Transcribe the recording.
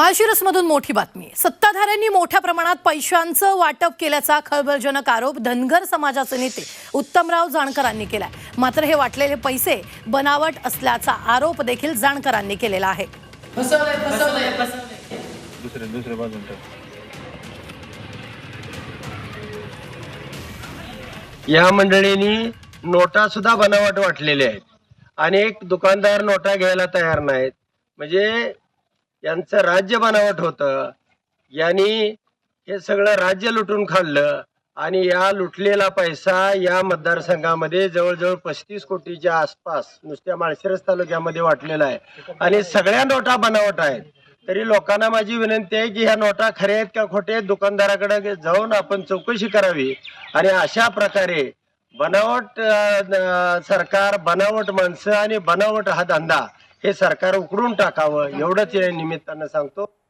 माळशिरसमधून मोठी बातमी. सत्ताधाऱ्यांनी मोठ्या प्रमाणात पैशांचं वाटप केल्याचा खळबळजनक आरोप धनगर समाजाचे नेते उत्तमराव जाणकरांनी केलाय. मात्र हे वाटलेले पैसे बनावट असल्याचा आरोप देखील जाणकरांनी केलेला आहे. या मंडळींनी नोटा सुद्धा बनावट वाटलेल्या आहेत. अनेक दुकानदार नोटा घ्यायला तयार नाहीत. म्हणजे यांचं राज्य बनावट होतं. यांनी हे सगळं राज्य लुटून खाल्लं आणि या लुटलेला पैसा या मतदारसंघामध्ये जवळजवळ पस्तीस कोटीच्या आसपास नुसत्या माळशिरस तालुक्यामध्ये वाटलेला आहे. आणि सगळ्या नोटा बनावट आहेत. तरी लोकांना माझी विनंती आहे की ह्या नोटा खऱ्या आहेत का खोटे आहेत दुकानदाराकडे जाऊन आपण चौकशी करावी. आणि अशा प्रकारे बनावट सरकार बनावट माणसं आणि बनावट हा धंदा हे सरकार उकडून टाकावं एवढंच या निमित्तानं सांगतो.